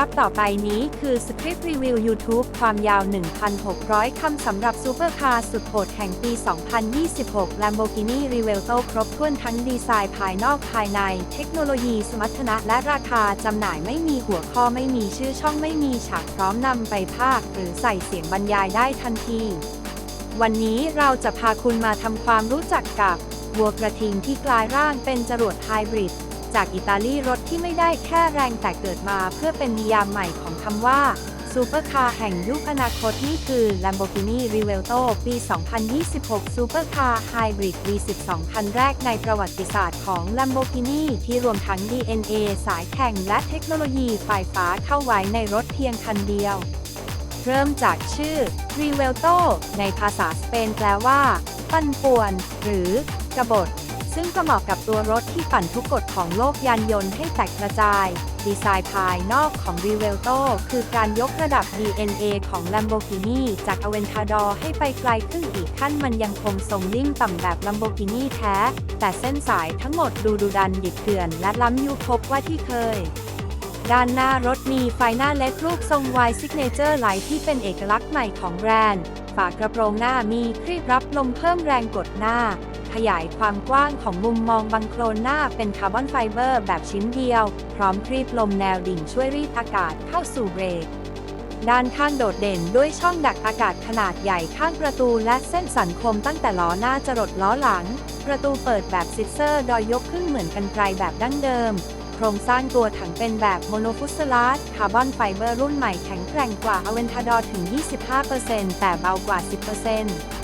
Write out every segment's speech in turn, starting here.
ครับต่อไปนี้คือสคริปต์รีวิว YouTube ความยาว 1,600 คำสำหรับซูเปอร์คาร์สุดโหดแห่งปี 2026 Lamborghini r e v e l t o ครบถ้วนทั้งดีไซน์ภายนอกภายใน เทคโนโลยีสมรรถนะและราคาจำหน่ายไม่มีหัวข้อไม่มีชื่อช่องไม่มีฉากพร้อมนำไปภาค หรือใส่เสียงบรรยายได้ทันที วันนี้เราจะพาคุณมาทำความรู้จักกับวัวกระทิงที่กลายร่างเป็นจรวดไฮบริด จากอิตาลีรถที่ไม่ได้แค่แรงแต่เกิดมาเพื่อเป็นนิยามใหม่ของคำว่าซูเปอร์คาร์แห่งยุคอนาคตนี่คือ Lamborghini Revuelto ปี 2026 ซูเปอร์คาร์ไฮบริด V12 คันแรกในประวัติศาสตร์ของ Lamborghini ที่รวมทั้ง DNA สายแข่งและเทคโนโลยีไฟฟ้าเข้าไว้ในรถเพียงคันเดียว เริ่มจากชื่อ Revuelto ในภาษาสเปนแปลว่า ปั่นป่วน หรือกบฏ ซึ่งก็เหมาะกับตัวรถที่ปั่นทุกกฎของโลกยานยนต์ให้แตกกระจาย ดีไซน์ภายนอกของ r e v e l t o คือการยกระดับ DNA ของ Lamborghini จาก Aventador ให้ไปไกลขึ้นอีกขั้นมันยังคงทรงลิ่งต่ำแบบ Lamborghini แท้ แต่เส้นสายทั้งหมดดูดุดันดิบเถื่อน และล้ำยุคพบว่าที่เคยด้านหน้ารถมีไฟหน้าเล็กรูปทรง Y Signature ไหลที่เป็นเอกลักษณ์ใหม่ของแบรนด์ ฝากระโปรงหน้ามีครีบรับลมเพิ่มแรงกดหน้า ยายความกว้างของมุมมองบังโคลนหน้าเป็นคาร์บอนไฟเบอร์แบบชิ้นเดียว พร้อมครีบลมแนวดิ่งช่วยรีดอากาศเข้าสู่เบรกด้านข้างโดดเด่นด้วยช่องดักอากาศขนาดใหญ่ข้างประตูและเส้นสันคมตั้งแต่ล้อหน้าจรดล้อหลัง ประตูเปิดแบบซิสเซอร์ดอยยกขึ้นเหมือนกันไกลแบบดั้งเดิม โครงสร้างตัวถังเป็นแบบโมโนฟุสลาสคาร์บอนไฟเบอร์รุ่นใหม่แข็งแกร่งกว่า Aventador ถึง 25%แต่เบากว่า 10%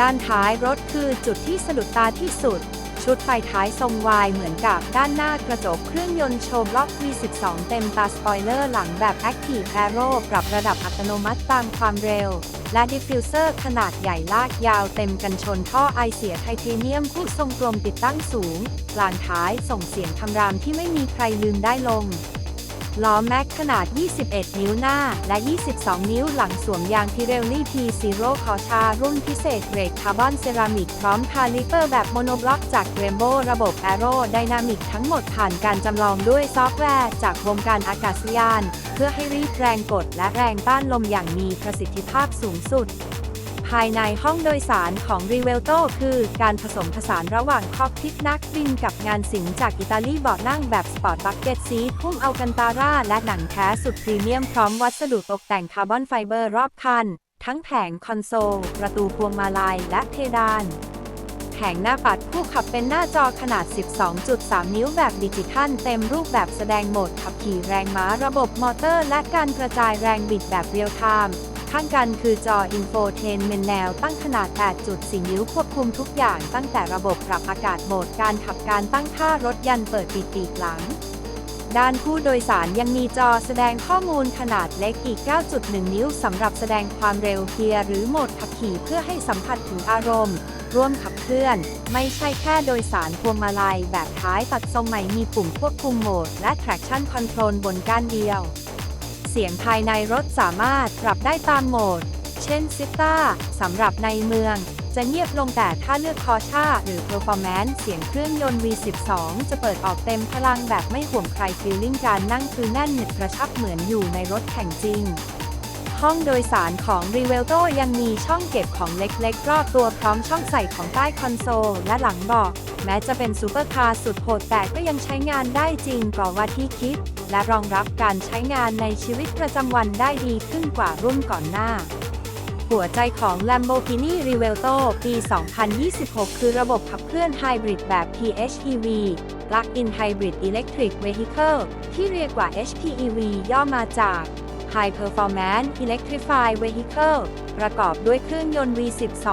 ด้านท้ายรถคือจุดที่สะดุดตาที่สุด ชุดไฟท้ายทรงวายเหมือนกับด้านหน้ากระจกเครื่องยนต์โชว์บล็อก V12 เต็มตาสปอยเลอร์หลังแบบ Active Aero ปรับระดับอัตโนมัติตามความเร็ว และดิฟฟิวเซอร์ขนาดใหญ่ลากยาวเต็มกันชนท่อไอเสียไทเทเนียมคู่ทรงกลมติดตั้งสูงกลางท้ายส่งเสียงคำรามที่ไม่มีใครลืมได้ลง ล้อแม็กขนาด 21 นิ้วหน้า และ 22 นิ้วหลังสวมยาง Pirelli P0 คอชารุ่นพิเศษเกรดคาร์บอนเซรามิกพร้อมคาลิเปอร์แบบโมโนบล็อกจากเรมโบระบบ Aero Dynamic ทั้งหมดผ่านการจำลองด้วยซอฟต์แวร์จากวงการอากาศยาน เพื่อให้รีดแรงกดและแรงต้านลมอย่างมีประสิทธิภาพสูงสุดายในห้องโดยสารของ r e v e l t o คือการผสมผสานระหว่างคอกพิทนักบินกับงานสิงจากอิตาลีเบาะนั่งแบบสปอร์ตบักเก็ตซีพุ่มเอากันตาร่าและหนังแท้สุดพรีเมียมพร้อมวัสดุตกแต่งคาร์บอนไฟเบอร์รอบคัน ทั้งแผงคอนโซล ประตูพวงมาลัยและเพดานแผงหน้าปัดผู้ขับเป็นหน้าจอขนาด 12.3 นิ้วแบบดิจิทัลเต็มรูปแบบแสดงโหมดขับขี่แรงม้าระบบมอเตอร์และการกระจายแรงบิดแบบเรียลไทม์ ข้างกันคือจออินโฟเทนเมนแนวตั้งขนาด 8.4 นิ้วควบคุมทุกอย่างตั้งแต่ระบบปรับอากาศโหมดการขับการตั้งค่ารถยันเปิดปิดปีกหลัง ด้านผู้โดยสารยังมีจอแสดงข้อมูลขนาดเล็กอีก 9.1 นิ้วสำหรับแสดงความเร็วเกียร์หรือโหมดขับขี่เพื่อให้สัมผัสถึงอารมณ์ ร่วมขับเคลื่อน ไม่ใช่แค่โดยสารพวงมาลัยแบบท้ายตัดทรงใหม่มีปุ่มควบคุมโหมด และ traction control บนก้านเดียว เสียงภายในรถสามารถปรับได้ตามโหมด เช่นซิต้าสำหรับในเมือง จะเงียบลงแต่ถ้าเลือกคอชาหรือ Performance เสียงเครื่องยนต์ V12 จะเปิดออกเต็มพลังแบบไม่ห่วงใครฟีลลิ่งการนั่งคือแน่นหนึบกระชับเหมือนอยู่ในรถแข่งจริงห้องโดยสารของ r e v e l t o ยังมีช่องเก็บของเล็กๆ รอบตัวพร้อมช่องใส่ของใต้คอนโซลและหลังเบาะ แม้จะเป็นซูเปอร์คาร์สุดโหดแต่ก็ยังใช้งานได้จริงกว่าที่คิด และรองรับการใช้งานในชีวิตประจำวันได้ดีขึ้นกว่ารุ่นก่อนหน้า หัวใจของ Lamborghini Revuelto ปี 2026 คือระบบขับเคลื่อนไฮบริดแบบ PHEV Plug-in Hybrid Electric Vehicle ที่เรียกว่า HPEV ย่อมาจาก High Performance Electrified Vehicle ประกอบด้วยเครื่องยนต์ V12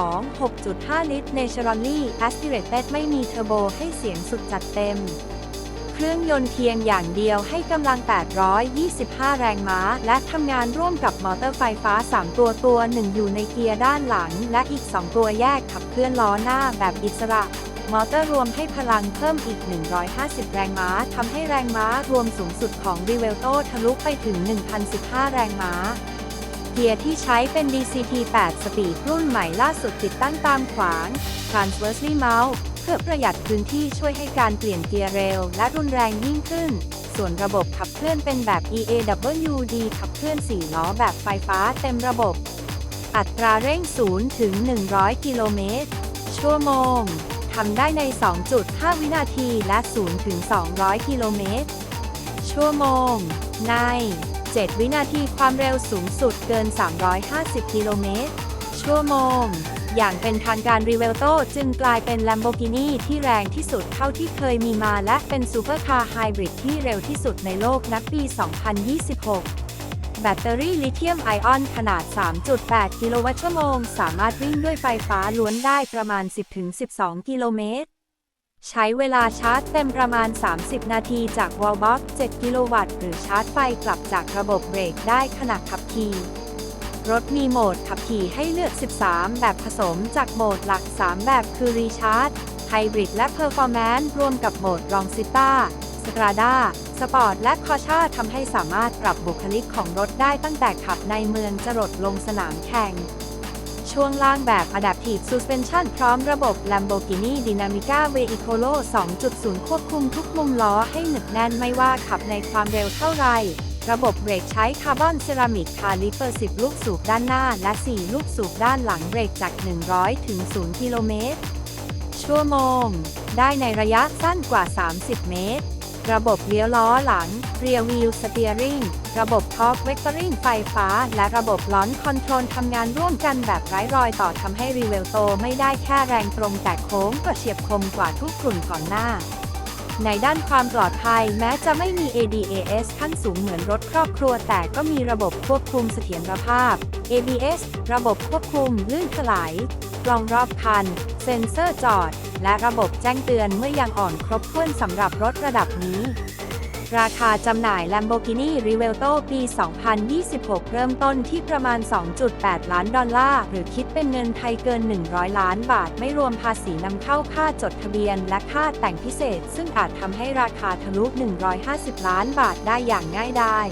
6.5 ลิตร Naturally Aspirated ไม่มีเทอร์โบให้เสียงสุดจัดเต็ม เครื่องยนต์เพียงอย่างเดียวให้กำลัง 825 แรงม้า และทำงานร่วมกับมอเตอร์ไฟฟ้า 3 ตัวตัวหนึ่งอยู่ในเกียร์ด้านหลัง และอีก 2 ตัวแยกขับเคลื่อนล้อหน้าแบบอิสระ มอเตอร์รวมให้พลังเพิ่มอีก 150 แรงม้าทำให้แรงม้ารวมสูงสุดของ r e v e l t o ทะลุไปถึง 1,015 แรงม้า เกียร์ที่ใช้เป็น DCT 8 สปีดรุ่นใหม่ล่าสุดติดตั้งตามขวาง Transversely Mount เพื่อประหยัดพื้นที่ช่วยให้การเปลี่ยนเกียร์เร็วและรุนแรงยิ่งขึ้น ส่วนระบบขับเคลื่อนเป็นแบบ EAWD ขับเคลื่อน 4 ล้อแบบไฟฟ้าเต็มระบบ อัตราเร่ง 0 ถึง 100 กิโลเมตรชั่วโมง ทำได้ใน 2.5 วินาทีและ 0 ถึง 200 กิโลเมตร ชั่วโมง ใน 7 วินาทีความเร็วสูงสุดเกิน 350 กิโลเมตร ชั่วโมง อย่างเป็นทางการรีเวลโตจึงกลายเป็น Lamborghini ที่แรงที่สุดเท่าที่เคยมีมาและเป็นซูเปอร์คาร์ไฮบริดที่เร็วที่สุดในโลกนับปี 2026 แบตเตอรี่ลิเธียมไอออนขนาด 3.8 กิโลวัตต์ชั่วโมง สามารถวิ่งด้วยไฟฟ้าล้วนได้ประมาณ 10-12 กิโลเมตร ใช้เวลาชาร์จเต็มประมาณ 30 นาทีจาก Wallbox 7กิโลวัตต์ หรือชาร์จไฟกลับจากระบบเบรกได้ขณะขับขี่รถมีโหมดขับขี่ให้เลือก 13 แบบผสมจากโหมดหลัก 3 แบบคือ Recharge Hybrid และ Performance รวมกับโหมด r o n g i t a Strada Sport และ c a u t i a ทำให้สามารถปรับบุคลิกของรถได้ตั้งแต่ขับในเมืองจรดลงสนามแข่ง ช่วงล่างแบบ Adaptive Suspension พร้อมระบบ Lamborghini Dinamica Veicolo 2.0 ควบคุมทุกมุมล้อให้หนึบแน่นไม่ว่าขับในความเร็วเท่าไรระบบเบรกใช้คาร์บอนเซรามิกคาลิเปอร์ 10 ลูกสูบด้านหน้า และ 4 ลูกสูบด้านหลังเบรกจาก 100 ถึง 0 กิโลเมตร ชั่วโมง ได้ในระยะสั้นกว่า 30 เมตร ระบบเลี้ยวล้อหลัง Rear Wheel Steering ระบบท็อปเวกเตอร์ริงไฟฟ้า และระบบล้อนคอนโทรลทำงานร่วมกันแบบไร้รอยต่อทำให้รีเวลโตไม่ได้แค่แรงตรงแต่โค้งก็เฉียบคมกว่าทุกกลุ่มก่อนหน้า ในด้านความปลอดภัยแม้จะไม่มี ADAS ขั้นสูงเหมือนรถครอบครัว แต่ก็มีระบบควบคุมเสถียรภาพ ABS ระบบควบคุมลื่นถลายกล้องรอบคัน เซ็นเซอร์จอด และระบบแจ้งเตือนเมื่อยางอ่อนครบถ้วนสำหรับรถระดับนี้ ราคาจำหน่าย Lamborghini Revuelto ปี 2026 เริ่มต้นที่ประมาณ 2.8 ล้านดอลลาร์ หรือคิดเป็นเงินไทยเกิน 100 ล้านบาท ไม่รวมภาษีนำเข้าค่าจดทะเบียน และค่าแต่งพิเศษ ซึ่งอาจทำให้ราคาทะลุ 150 ล้านบาทได้อย่างง่ายดาย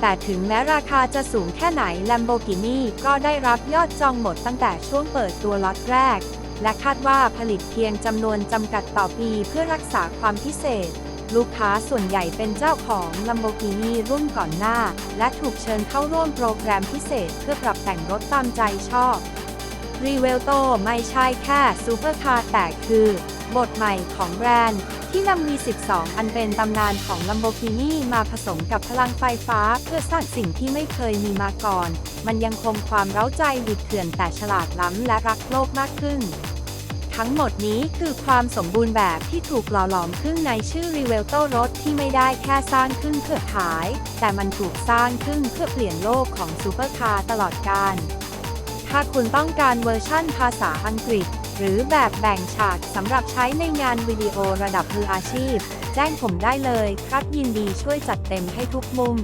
แต่ถึงแม้ราคาจะสูงแค่ไหน Lamborghini ก็ได้รับยอดจองหมดตั้งแต่ช่วงเปิดตัวล็อตแรก และคาดว่าผลิตเพียงจำนวนจำกัดต่อปีเพื่อรักษาความพิเศษ ลูกค้าส่วนใหญ่เป็นเจ้าของ Lamborghini รุ่นก่อนหน้า และถูกเชิญเข้าร่วมโปรแกรมพิเศษเพื่อปรับแต่งรถตามใจชอบ r e v e l t o ไม่ใช่แค่ซูเปอร์คาร์แต่คือบทใหม่ของแบรนด์ ที่นำมี 12 อันเป็นตำนานของ Lamborghini มาผสมกับพลังไฟฟ้าเพื่อสร้างสิ่งที่ไม่เคยมีมาก่อน มันยังคงความเร้าใจดิดเถื่อนแต่ฉลาดล้ำและรักโลกมากขึ้น ทั้งหมดนี้คือความสมบูรณ์แบบที่ถูกหล่อหลอมขึ้นในชื่อ r e v e l t o รถที่ไม่ได้แค่สร้างขึ้นเพื่อขาย แต่มันถูกสร้างขึ้นเพื่อเปลี่ยนโลกของซูเปอร์คาร์ตลอดกาลถ้าคุณต้องการเวอร์ชั่นภาษาอังกฤษ หรือแบบแบ่งฉากสำหรับใช้ในงานวิดีโอระดับมืออาชีพ แจ้งผมได้เลยครับยินดีช่วยจัดเต็มให้ทุกมุม